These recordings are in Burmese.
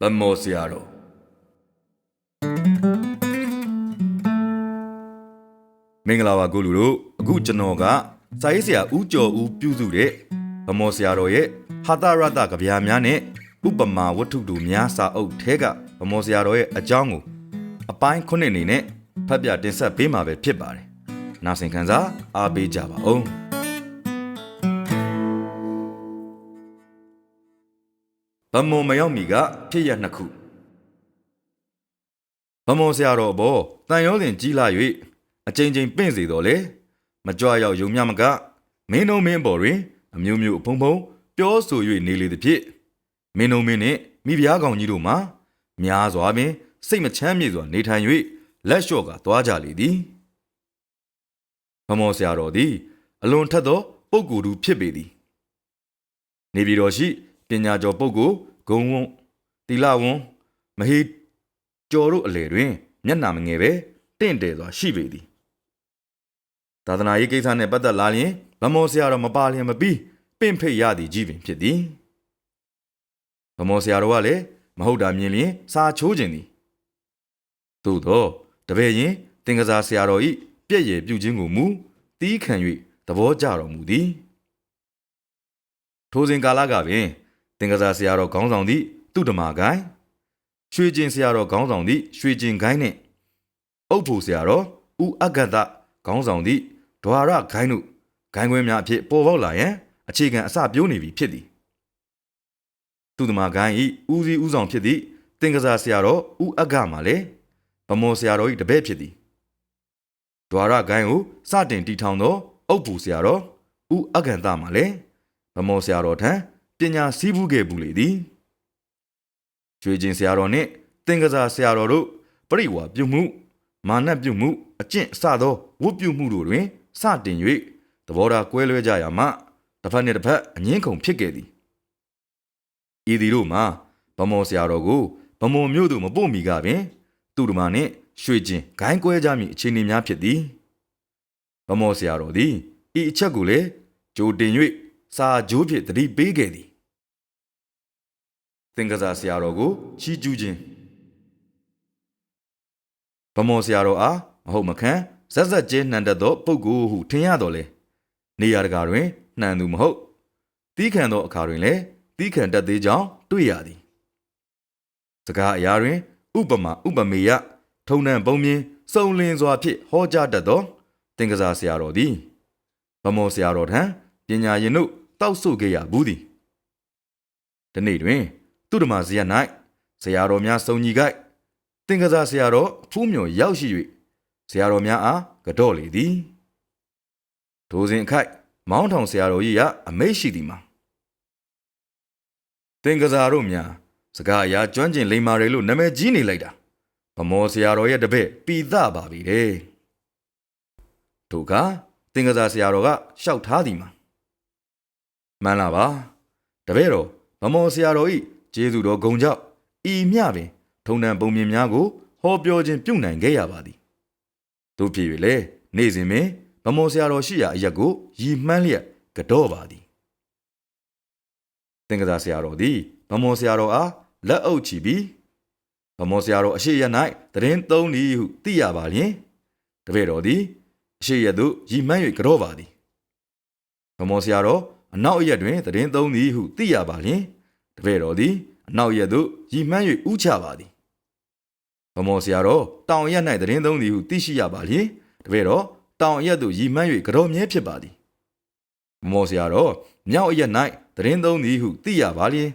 ဗမောဆရာတော်မင်္ဂလာပါကိုလူတို့အခုကျွန်တော်ကစာရေးဆရာဦးကျော်ဦးပြုစုတဲ့ဗမောဆရာတော်ရဲ့ဟာတရတကဗျာများနဲ့ဥပမာဝတ္ထုတို့များစာအုပ်ထဲကဗမောဆရာတော်ရဲ့အကြောင်းကိုအပိုင်းခုနှစ်အနေနဲ့ဖတ်ပြတင်ဆက်ပေးမှာပဲဖြစ်ပါတယ်။နားဆင်ခံစားအားပေးကြပါဦး။ ဗမောမရောက်မီကဖြစ်ရနှစ်ခုဗမောဆရာတော်ဘောတန်ရောစဉ်ကြီးလာ၍အချိန်ချင်းပင့်စေတော်လေမကြွရောက်ယုံမြမကမင်းတို့မင်းပေါ်တွင်အမျိုးမျိုးအဖုံဖုံပြောဆို၍နေလေသည်ဖြစ်မင်းတို့မင်းနှင့်မိဖုရားကောင်ကြီးတို့မှာများစွာပင်စိတ်မချမ်းမြေ့စွာနေထိုင်၍လက်လျှော့ကသွားကြလေသည်ဗမောဆရာတော်သည် အလွန်ထက်သောပုဂ္ဂိုလ်သူဖြစ်ပေသည် နေပြည်တော်ရှိ ပညာကျော်ပုဂ္ဂိုလ်ဂုံဝုံတီလာဝုံမဟေကျော်တို့အလေတွင်မျက်နှာမငယ်ပဲတင့်တယ်စွာရှိပေသည်သာသနာရေးကိစ္စနှင့်ပတ်သက်လာလျင်ဗမောဆရာတော်မပါလျင်မပြီးပင့်ဖိတ်ရသည်ကြီးပင်ဖြစ်သည်ဗမောဆရာတော်ကလည်းမဟုတ်တာမြင်လျင်စာချိုးခြင်းသည်သို့သောတပည့်ရင်တင်ကစားဆရာတော်ဤပြည့်ရည်ပြုခြင်းကိုမူတီးခံ၍သဘောကျတော်မူသည်ထိုစဉ်ကာလကပင် တင်ကစားဆရာတော်ခေါင်းဆောင်သည့်သူဓမ္မာဂိုင်းရွှေကျင်ဆရာတော်ခေါင်းဆောင်သည့်ရွှေကျင်ဂိုင်းနှင့်အုတ်ဖို့ဆရာတော်ဦးအဂတခေါင်းဆောင်သည့်ဒွါရဂိုင်းတို့ဂိုင်းခွဲများအဖြစ်ပေါ်ပေါက်လာရန်အခြေခံအစပြိုးနေပြီဖြစ်သည်သူဓမ္မာဂိုင်းဤဦးစီးဦးဆောင်ဖြစ်သည့်တင်ကစားဆရာတော်ဦးအဂမှလည်းဗမောဆရာတော်ဤတပည့်ဖြစ်သည်ဒွါရဂိုင်းကိုစတင်တီထောင်သောအုတ်ဘူးဆရာတော်ဦးအကန္တမှလည်းဗမောဆရာတော်ထံ ပညာစည်းဘူးခဲ့ဘူးလေသည်ကျွေးခြင်းဆရာတော်နှင့်တင်ကစားဆရာတော်တို့ပရိဝါပြုမှုမာနပြုမှုအကျင့်အစသောဝတ်ပြုမှုတို့တွင်စတင်၍သဘောထားကွဲလွဲကြရာမှတစ်ဖက်နှင့်တစ်ဖက်အငင်းခုန်ဖြစ်ခဲ့သည်ဤသည်တို့မှာဗမောဆရာတော်ကိုဗမောမြို့သို့မပို့မီကပင်သူတို့မနှင့်ရွှေကျင်ဂိုင်းကွဲကြမည်အခြေအနေများဖြစ်သည်ဗမောဆရာတော်သည်ဤအချက်ကိုလည်းကြိုတင်၍စာကြိုးဖြင့်တတိပေးခဲ့သည် သင်္ကစားဆရာတော်ကိုချီးကျူးခြင်းဗမောဆရာတော်အားမဟုတ်မခံဇက်ဇက်ကျဲနှံတတ်သောပုဂ္ဂိုလ်ဟုထင်ရတော်လေနေရာတကာတွင်နှံသူမဟုတ်တီးခံသောအခါတွင်လည်းတီးခံတတ်သေးကြောင်းတွေ့ရသည်စကားအရာတွင် ဥပမာဥပမေယထုံနှံပုံမြင်စုံလင်စွာဖြင့်ဟောကြားတတ်သောသင်္ကစားဆရာတော်သည်ဗမောဆရာတော်ထံပညာရင်တို့တောက်ဆုခဲ့ရဘူးသည်ဒီနေ့တွင် သူဓမ္မဇယ၌ဆရာတော်များစုံညီကိုက်သင်္ကစားဆရာတော်ဖူးမြော်ရောက်ရှိ၍ဆရာတော်များအားကတော့လေသည်ဒိုစဉ်အခိုက်မောင်းထောင်ဆရာတော်ကြီးကအမိတ်ရှိသည်မှာသင်္ကစားတို့များစကားအရာကျွမ်းကျင်လိမ္မာတယ်လို့နာမည်ကြီးနေလိုက်တာဗမောဆရာတော်ရဲ့တပည့်ပိသပါပြီတဲ့တို့ကသင်္ကစားဆရာတော်ကရှောက်ထားသည်မှာမှန်လားပါတပည့်တော်ဗမောဆရာတော်ဤ ကျေးဇူးတော်ဂုံကြောင့်ဤမြပင်ထုံတန်ပုံမြင်များကိုဟောပြောခြင်းပြုနိုင်ခဲ့ရပါသည်တို့ဖြစ်၍လေနေ့စဉ်ပင်ဗမောဆရာတော်ရှိရာအရက်ကိုရည်မှန်းလျက်ကတော့ပါသည်သင်္ကစားဆရာတော်သည်ဗမောဆရာတော်အားလက်အုပ်ချီပြီးဗမောဆရာတော်အရှိရ၌တရင်သုံးသည်ဟုသိရပါလျင်တပည့်တော်သည်အရှိရသို့ရည်မှန်း၍ကြောပါသည်ဗမောဆရာတော်အနောက်ရက်တွင်တရင်သုံးသည်ဟုသိရပါလျင် တပည့်တော်သည်အနောက်ရက်သို့ရည်မှန်း၍ဥချပါသည်ဗမောဆရာတော်တောင်ရက်၌တရင်သုံးသည်ဟုသိရှိရပါလျင်တပည့်တော်တောင်ရက်သို့ရည်မှန်း၍ကြောမြဲဖြစ်ပါသည်ဗမောဆရာတော်မြောက်ရက်၌တရင်သုံးသည်ဟုသိရပါလျင်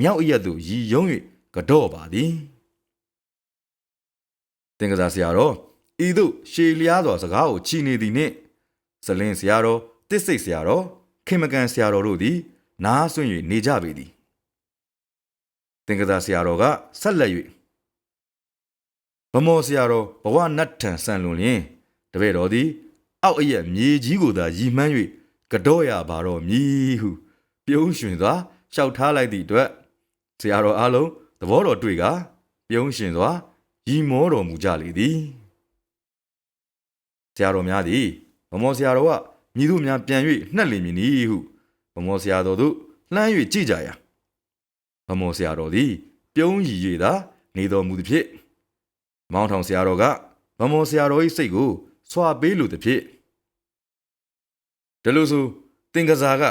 မြောက်ရက်သို့ရည်ယုံ၍ကြောပါသည်တင်ကစားဆရာတော်ဤသို့ရှေလျားစွာစကားကိုချီနေသည်နှင့်ဇလင်းဆရာတော်တစ်စိတ်ဆရာတော်ခင်မကန်ဆရာတော်တို့သည်နားဆွင့်၍နေကြပေသည် တင်ကစားဆရာတော်ကဆက်လက်၍ဗမောဆရာတော်ဘဝနတ်ထံဆန်လွန်လျင်တပည့်တော်သည် အောက်အရက်မြေကြီးကိုသာရည်မှန်း၍ကြောရပါတော့မည်ဟု ပြုံးရွှင်စွာလျှောက်ထားလိုက်သည့်အတွက်ဆရာတော်အားလုံးသဘောတော်တွေ့ကပြုံးရှင်စွာရီမောတော်မူကြလေသည်ဆရာတော်များသည်ဗမောဆရာတော်ကညီတို့များပြန်၍နှက်လင်မည်နီဟုဗမောဆရာတော်တို့လှမ်း၍ကြည့်ကြရာ ဗမောဆရာတော်သည် ပြုံးရည်၍သာနေတော်မူသည်ဖြင့်မောင်းထောင်ဆရာတော်ကဗမောဆရာတော်၏စိတ်ကိုဆွာပေးလိုသည်ဖြင့်ဒါလို့ဆိုတင်ကစားက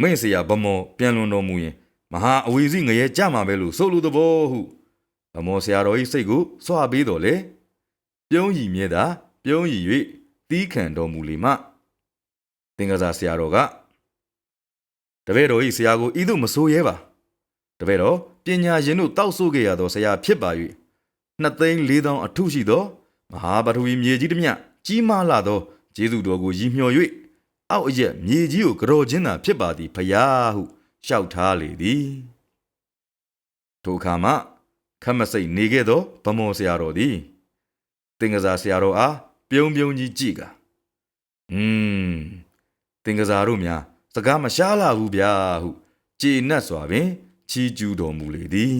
မင်းဆရာဗမောပြန်လွန်တော်မူရင်မဟာအဝီစီငရဲကြမှာပဲလို့ဆိုလိုသဘောဟုဗမောဆရာတော်၏စိတ်ကိုဆွာပေးတော်လေပြုံးရည်မြဲသာပြုံးရည်၍တီးခံတော်မူလေမှသင်္ကစားဆရာတော်ကတပည့်တော်၏ဆရာကိုဤသို့မဆိုးရဲပါ တပည့်တော်ပညာရှင်တို့တောက်ဆိုခဲ့ရသောဆရာဖြစ်ပါ၍နှစ်သိန်းလေးသောင်းအထုရှိသောမဟာပထဝီမြေကြီးတစ်မြတ်ကြီးမားလာသောကျေးဇူးတော်ကိုရည်မျှော်၍အောက်အရက်မြေကြီးကိုကြော်ခြင်းသာဖြစ်ပါသည်ဖယားဟုလျှောက်ထားလေသည်ထိုအခါမှခက်မစိတ်နေခဲ့သောဗမောဆရာတော်သည်တင်ကစားဆရာတော်အားပြုံးပြုံးကြီးကြည့်ကอืมတင်ကစားတို့များ စကားမရှားလာဘူးဗျာဟုကြေနပ်စွာပင် ချီးကျူးတော်မူလေသည်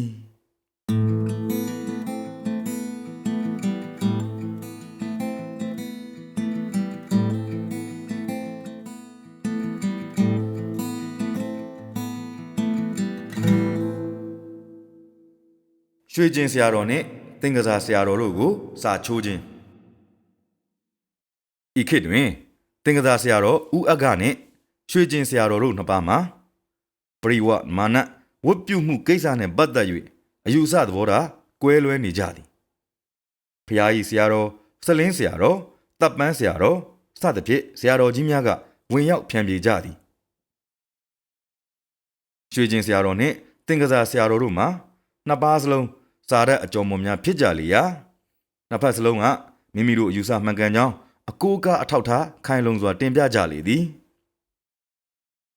ရွှေကျင်ဆရာတော်နှင့်သင်္ကစားဆရာတော်တို့ကိုစာချိုးခြင်းဤခေတ်တွင်သင်္ကစားဆရာတော်ဦးအက္ခနှင့်ရွှေကျင်ဆရာတော်တို့နှစ်ပါးမှာပရိဝမာန ဝတ်ပြုမှုကိစ္စနှင့်ပတ်သက်၍အယူဆသဘောထားကွဲလွဲနေကြသည်ဖျားကြီးဆရာတော်စလင်းဆရာတော်တပ်ပန်းဆရာတော်စသဖြင့်ဆရာတော်ကြီးများကဝင်ရောက်ဖြန့်ပြေကြသည်ရွှေကျင်ဆရာတော်နှင့်သင်္ကစားဆရာတော်တို့မှာနှစ်ပါးစလုံးစာရက်အကြော်မွန်များဖြစ်ကြလေရာနှစ်ဖက်စလုံးကမိမိတို့အယူဆမှန်ကန်ကြောင်းအကိုးကားအထောက်ထားခိုင်လုံစွာတင်ပြကြလေသည်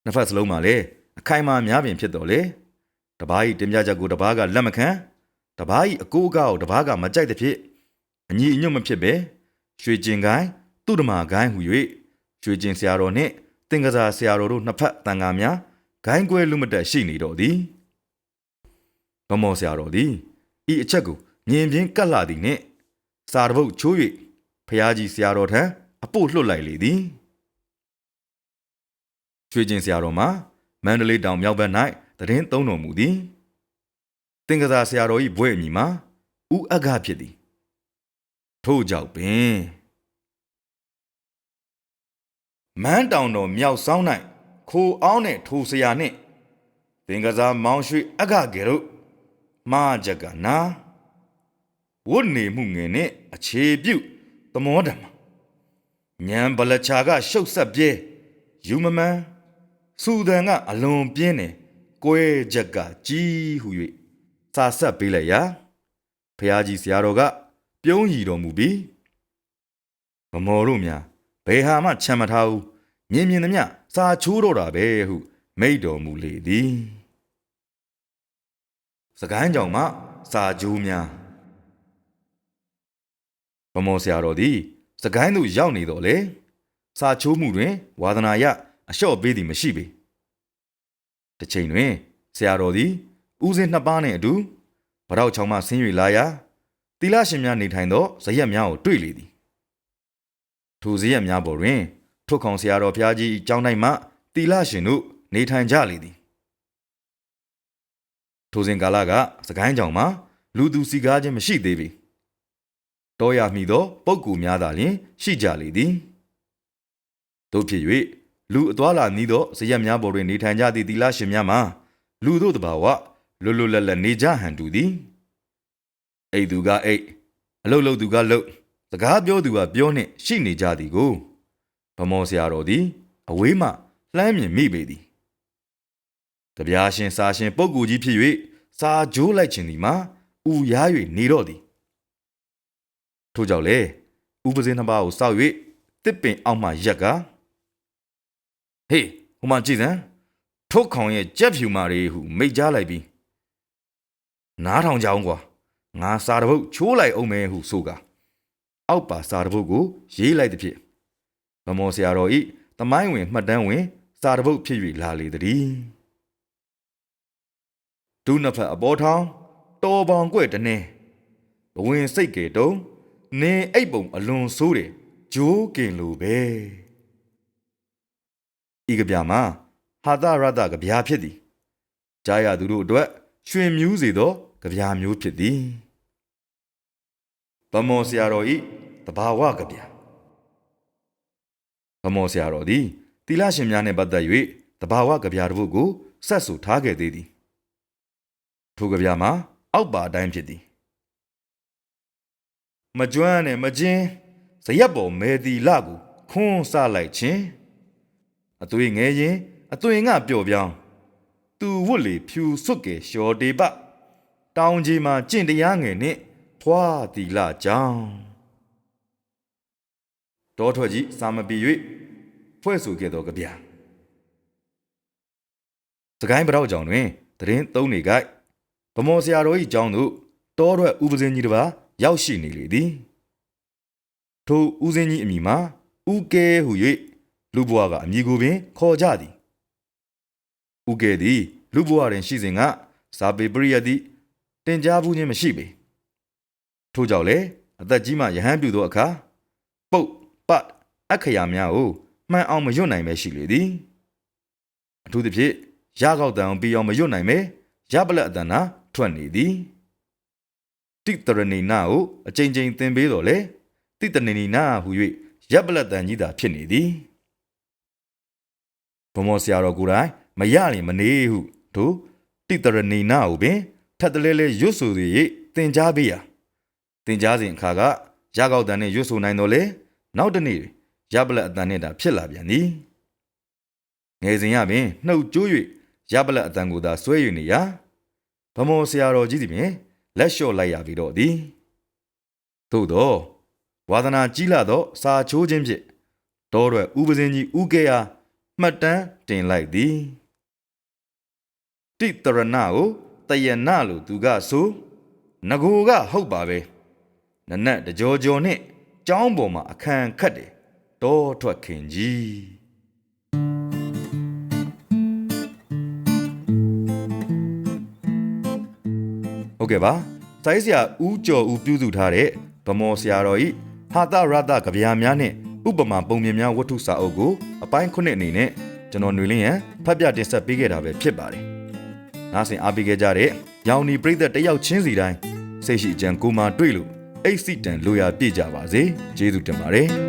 နှစ်ဖက်စလုံးမှာလည်းအခိုင်အမာများပင်ဖြစ်တော်လေ တပားဤတင်ပြချက်ကိုတပားကလက်မခံတပားဤအကိုးကားကိုတပားကမကြိုက်တဲ့ဖြစ်အညီအညွတ်မဖြစ်ပဲရွှေကျင်ကိုင်းသူ့ဓမ္မကိုင်းဟူ၍ရွှေကျင်ဆရာတော်နှင့်တင်ကစားဆရာတော်တို့နှစ်ဖက်တန်ဃာများဂိုင်းကွဲလူမတက်ရှိနေတော်သည်ဗမောဆရာတော်သည်ဤအချက်ကိုမြင်ပြင်းကတ်လာသည်နှင့်စာတပုတ်ချိုး၍ဖျားကြီးဆရာတော်ထံအပို့လွှတ်လိုက်လေသည်ရွှေကျင်ဆရာတော်မှာမန္တလေးတောင်မြောက်ဘက်၌ တရင်သုံးတော်မူသည်တင်ကစားဆရာတော်၏ဘွဲ့အမည်မှာဥအက္ခဖြစ်သည်ထို့ကြောင့်ပင်မန်းတောင်တော်မြောက်ဆောင်၌ခိုအောင်နှင့်ထိုဆရာနှင့်သင်္ကစားမောင်ရွှေအက္ခကေတို့မာကြကနာဝတ်နေမှုငယ်နဲ့အခြေပြုတ်သမောဓမ္မညံဗလချာကရှုပ်ဆက်ပြဲယူမမန်းစူဒန်ကအလွန်ပြင်းတယ် ကွဲချက်ကကြီးဟု၍စာဆက်ပေးလိုက်ရာဖះကြီးဆရာတော်က ပြုံးရည်တော်မူပြီးမမော်တို့များဘယ်ဟာမှချမ်းမထားဘူးမြင်မြင်သမျှစာချိုးတော့တာပဲဟု မိတ်တော်မူလေသည်စကိုင်းကြောင်မှစာကြိုးများဗမောဆရာတော်သည် စကိုင်းသို့ရောက်နေတော့လေစာချိုးမှုတွင် ဝါသနာယအလျှော့ပေးသည်မရှိပေ တစ်ချိန်တွင်ဆရာတော်သည်ဦးစင်းနှစ်ပါးနှင့်အတူဗရောက်ချောင်းမှဆင်း၍လာရာတီလာရှင်များနေထိုင်သောဇရက်များကိုတွေ့လေသည်ထိုဇရက်များပေါ်တွင်ထွတ်ခေါင်ဆရာတော်ဖျားကြီးအကြောင်းတိုင်းမှတီလာရှင်တို့နေထိုင်ကြလေသည်ထိုစဉ်ကာလကစကိုင်းကြောင်မှာလူသူစီကားခြင်းမရှိသေးပေတောရမိသောပုပ်ကူများသာလျှင်ရှိကြလေသည်တို့ဖြစ်၍ လူအသွာလာနီးသောဇရက်များပေါ်တွင်နေထိုင်ကြသည့်သီလရှင်များမှာလူတို့တဘာဝလွတ်လွတ်လပ်လပ်နေကြဟန်တူသည်အိတ်သူကအိတ်အလုတ်လုတ်သူကလုတ်စကားပြောသူကပြောနှင့်ရှိနေကြသည်ကိုဗမောဆရာတော်သည်အဝေးမှလှမ်းမြင်မိပေသည်တပြားရှင်စာရှင်ပုပ်ကူကြီးဖြစ်၍စာကြိုးလိုက်ခြင်းဒီမှာဥရား၍နေတော့သည်ထို့ကြောင့်လေဥပဇင်းနှစ်ပါးကိုစောက်၍တစ်ပင်အောက်မှရက်က ဟေးဟိုမှကြည့်စမ်းထုတ်ခေါင်ရဲ့ကြက်ဖြူမာတွေဟုမိတ်ကြားလိုက်ပြီးနားထောင်ကြအောင်ကွာငါစာတပုတ်ချိုးလိုက်အောင်မယ်ဟုဆိုကအောက်ပါစာတပုတ်ကိုရေးလိုက်သည်ဖြင့်ဗမောဆရာတော်ဤတမိုင်းဝင်မှတ်တမ်းဝင် စာတပုတ်ဖြစ်၍လာလေသည်ဒုနှစ်ဖက်အပေါ်ထောင်တော်ပေါင်ကွဲ့တနေဘဝင်စိတ်ကေတုံနင်းအိပ်ပုံအလွန်ဆိုးတယ်ဂျိုးကင်လိုပဲ ဤကဗျာမှာဟာသရတကဗျာဖြစ်သည်ကြားရသူတို့အတွက်ရွှင်မြူးစေသောကြပြာမျိုးဖြစ်သည်ဗမောဆရာတော်ဤတဘာဝကြပြာဗမောဆရာတော်သည်တိလရှင်များနှင့်ပတ်သက်၍တဘာဝကြပြာတစ်ပုဒ်ကိုဆက်ဆူထားခဲ့သေးသည်ထိုကြပြာမှာအောက်ပါအတိုင်းဖြစ်သည်မကျွမ်းနဲ့မကျင်းဇရက်ပေါ်မဲတီလကိုခွန်းဆလိုက်ခြင်း အသွေးငယ်ရင်အသွေးငါပျော့ပြောင်းသူဝတ်လေဖြူစွတ်ကေလျှော်တေပတောင်ကြီးမှာကျင့်တရားငယ်နှင့်ဖွာတီလကြောင်းတောထွက်ကြီးစာမပြေ၍ဖွဲ့ဆိုခဲ့သောကြဗျာစကိုင်းပရောက်ကြောင်တွင်တရင်သုံးနေကြဗမောဆရာတော်၏ကျောင်းသို့တောထွက်ဥပဇင်းကြီးတစ်ပါးရောက်ရှိနေလေသည်ထိုဥစဉ်ကြီးအမိမှာဥကဲဟု၍ လူဘွားကအမိကိုပင်ခေါ်ကြသည်ဥကဲသည်လူဘွားတွင်ရှိစဉ်ကစာပေပရိယတ်သည်တင်ကြားဘူးခြင်းမရှိပေထို့ကြောင့်လေအသက်ကြီးမှယဟန်ပြုသောအခါပုတ်ပတ်အခရာများကိုမှန်အောင်မရွတ်နိုင်ပဲရှိလေသည်အထူးသဖြင့်ရကောက်တံအောင်ပြီးအောင်မရွတ်နိုင်ပဲရပလက်အတန်နာထွက်နေသည်တိတရဏိနာကိုအချိန်ချင်းသင်ပေးတော်လေတိတရဏိနာဟူ၍ရပ်ပလက်တန်ကြီးသာဖြစ်နေသည် ဘမောဆရာတော်ကိုယ်တိုင်မရရင်မနေဟုတို့တိတရဏိနာကိုပင်ထပ်တလဲလဲရွတ်ဆိုသည်၍သင်ကြားပေးရာသင်ကြားစဉ်အခါကရကောက်တန်နှင့်ရွတ်ဆိုနိုင်တော်လေနောက်တစ်နေ့ရပ်ပလက်အတန်နှင့်သာဖြစ်လာပြန်သည်ငယ်စဉ်ရပင်နှုတ်ကျိုး၍ရပ်ပလက်အတန်ကိုသာဆွဲယူနေရာဗမောဆရာတော်ကြီးသည်ပင်လက်လျှော့လိုက်ရပြီတော့သည်သို့တော့ဝါသနာကြီးလာသောစာချိုးခြင်းဖြင့်တောရွယ်ဥပဇင်းကြီးဥကေအား မှတ်တမ်းတင်လိုက်သည်တိတရဏကိုတယနလို့သူကဆိုငကိုကဟုတ်ပါပဲနနက်တကြောကြောနဲ့ကျောင်းပေါ်မှာအခန်းခတ်တယ်တောထွက်ခင်ကြီးဟုတ်ကဲ့ပါစိုင်းဆရာဦးကျော်ဦးပြုစုထားတဲ့ဗမောဆရာတော်ဤဟာတရတကဗျာများနဲ့ ဥပမာပုံမြင်များဝတ္ထုစာအုပ်ကိုအပိုင်းခုနှစ်အနေနဲ့ကျွန်တော်ຫນွေလင်းရန်ဖတ်ပြတင်ဆက်ပေးခဲ့တာပဲဖြစ်ပါတယ်။နားဆင်အားပေးခဲ့ကြတဲ့ရောင်နီပရိသတ်တယောက်ချင်းစီတိုင်းစိတ်ရှိကြံကိုမာတွေ့လို့အိတ်စီတန်လိုရာပြည့်ကြပါစေ။ကျေးဇူးတင်ပါတယ်။